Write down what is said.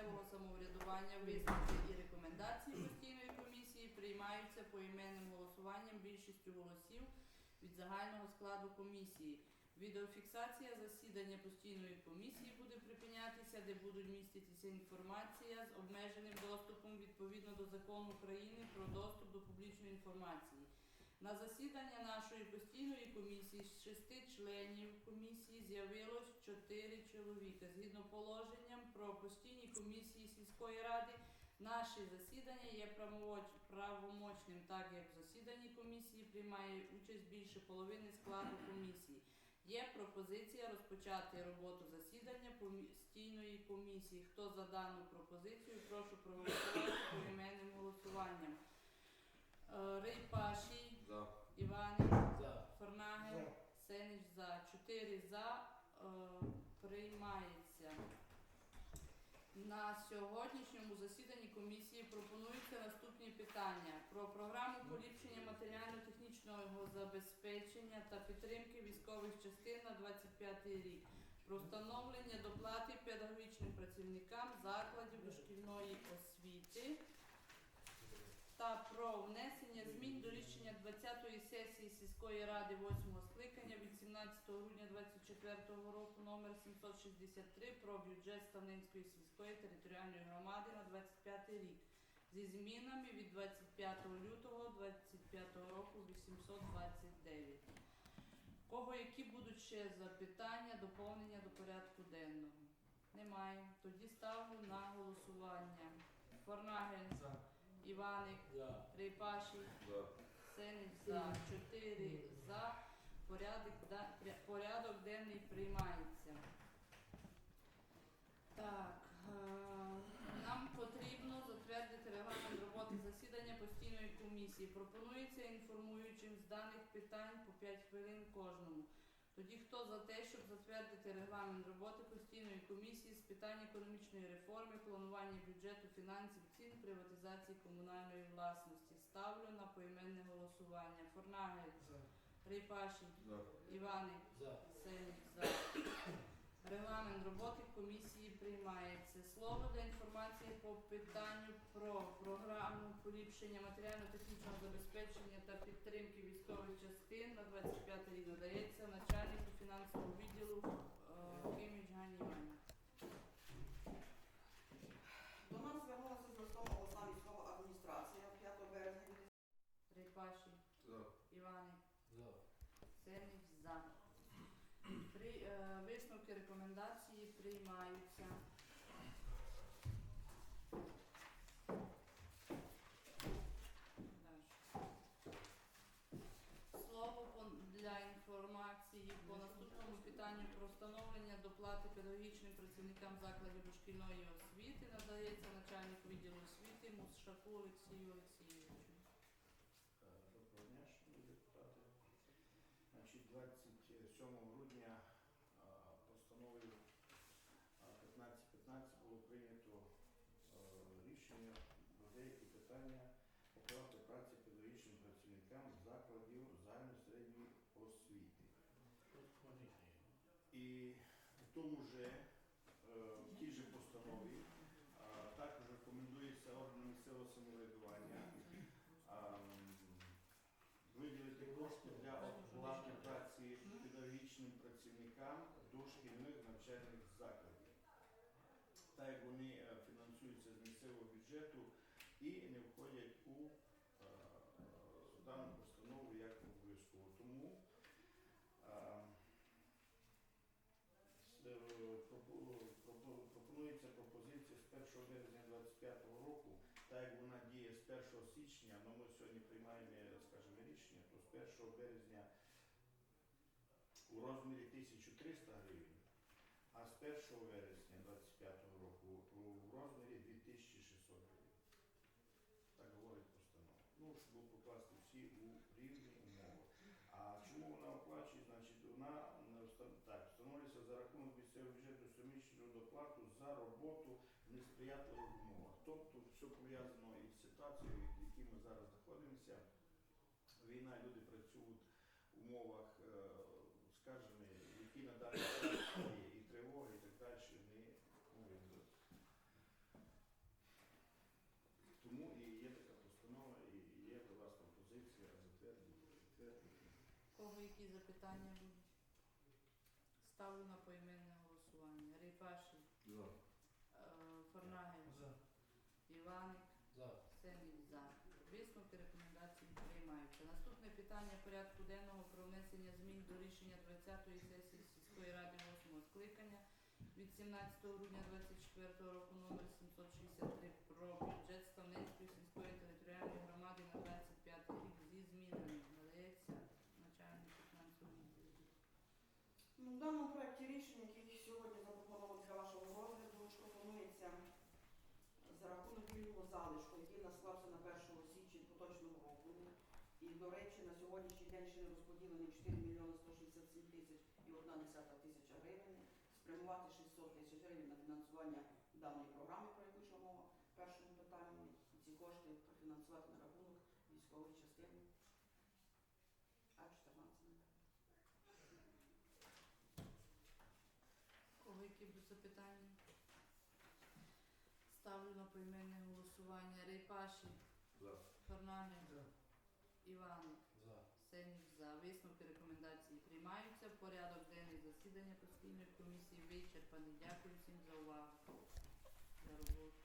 місцевого самоврядування висновки і рекомендації постійної комісії приймаються поіменним голосуванням більшістю голосів від загального складу комісії. Відеофіксація засідання постійної комісії буде припинятися, де будуть міститися інформація з обмеженим доступом відповідно до закону України про доступ до публічної інформації. На засідання нашої постійної комісії з шести членів комісії з'явилось чотири чоловіка. Згідно положенням про постійні комісії сільської ради, наше засідання є правомочним, так як в засіданні комісії приймає участь більше половини складу комісії. Є пропозиція розпочати роботу засідання постійної комісії. Хто за дану пропозицію, прошу проголосувати поіменним голосуванням. Е, Рейпашій, За. Іванів, За. Форнагел, Сенич за. Чотири за е, приймається. На сьогоднішньому засіданні комісії пропонуються наступні питання про програму поліпшення матеріально-технічного забезпечення та підтримки військових частин на 25 рік, про встановлення доплати педагогічним працівникам закладів дошкільної освіти та про внесення змін до рішення 20-ї сесії сільської ради 8-го скликання від 17 грудня 2024 року номер 763 про бюджет Ставнинської сільської територіальної громади на 25 рік зі змінами від 25 лютого 2025 року 829. Кого які будуть ще запитання, доповнення до порядку денного? Немає. Тоді ставлю на голосування. Форнагель, За. Іваник, За. Рейпаші, За. Сенич за. Чотири за. Порядок, да- порядок денний приймається. Так, е, нам потрібно затвердити регламент роботи засідання постійної комісії. Пропонується інформуючим з даних питань по 5 хвилин кожному. Тоді хто за те, щоб затвердити регламент роботи постійної комісії з питань економічної реформи, планування бюджету, фінансів, цін, приватизації комунальної власності? Ставлю на поіменне голосування. Форнагель, За. Рейпаші, За. Іваник, За. За. Регламент роботи комісії приймається. Слово для інформації по питанню про програму поліпшення матеріально-технічного забезпечення та підтримки військових частин на 25 рік надається начальнику фінансового відділу Киміч Гані Іванівні. До нас звернулася з листом обласна військова адміністрація 5 березня Рейпаші, За. Іваник, За. Сенік за. При, е, висновки рекомендації приймаються. Дальше. Слово по- для інформації по питанню про встановлення доплати педагогічним працівникам закладів дошкільної освіти надається начальнику відділу освіти Мусшаку Олексію Олексійовичу. Доброго дня, шановні депутати. Значить, 27 грудня постановою а, 1515 було прийнято рішення про деякі питання оплати праці педагогічним працівникам закладів загальної середньої освіти. І в тому же, е, в тій же постанові також рекомендується органам місцевого самоврядування виділити кошти для оплати праці педагогічним працівникам дошкільних навчальних закладів. Так як вони е, фінансуються з місцевого бюджету і не входять у е, дану постанову як обов'язково. Тому е, з- е, пропо- пропо- пропонується пропозиція з 1 березня 2025 року, так як вона діє з 1 січня, ну ми сьогодні приймаємо, скажімо, рішення, то з 1 березня у розмірі 1300 гривень, а з 1 вересня 2025 року у розмірі 2600 гривень. Так говорить постанова. Ну, щоб покласти всі у рівні умови. А чому вона оплачує? Значить, вона так, встановлюється за рахунок місцевого бюджету щомісячну доплату сприятливих умовах. Тобто, все пов'язано із ситуацією, в якій ми зараз знаходимося. Війна, люди працюють в умовах, е, скажімо, які надалі є і тривоги, і так далі, не ну, уряду. Тому і є така постанова, і є до вас пропозиція затвердити. Кого які запитання будуть? Ставлю на поіменне голосування. Рибашин. Е, За. Іваник, За. Сенік за. Висновки рекомендації приймаються. Наступне питання порядку денного про внесення змін до рішення 20-ї сесії сільської ради 8 скликання від 17 грудня 24 року номер 763 про бюджет Ставницької сільської територіальної громади на 25 рік зі змінами. Надається начальник фінансового. Ну, В даному проєкті рішення, який сьогодні запропонований для вашого розгляду, пропонується за рахунок вільного залишку, який у нас склався на 1 січня поточного року. І, до речі, на сьогоднішній день ще не розподілені 4 мільйони 167 тисяч і 1 десята тисяча гривень, спрямувати 600 тисяч гривень на фінансування даної програми, про яку йшла мова в першому питанні. Ці кошти профінансувати на рахунок військової частини А-14. Кого які будуть запитання? Ставлю на поіменне голосування. Рейпаші, За. Форнагин, За. Іван, За. Сенів за висновки рекомендації приймаються. Порядок денний засідання постійної комісії вичерпаний. Дякую всім за увагу за роботу.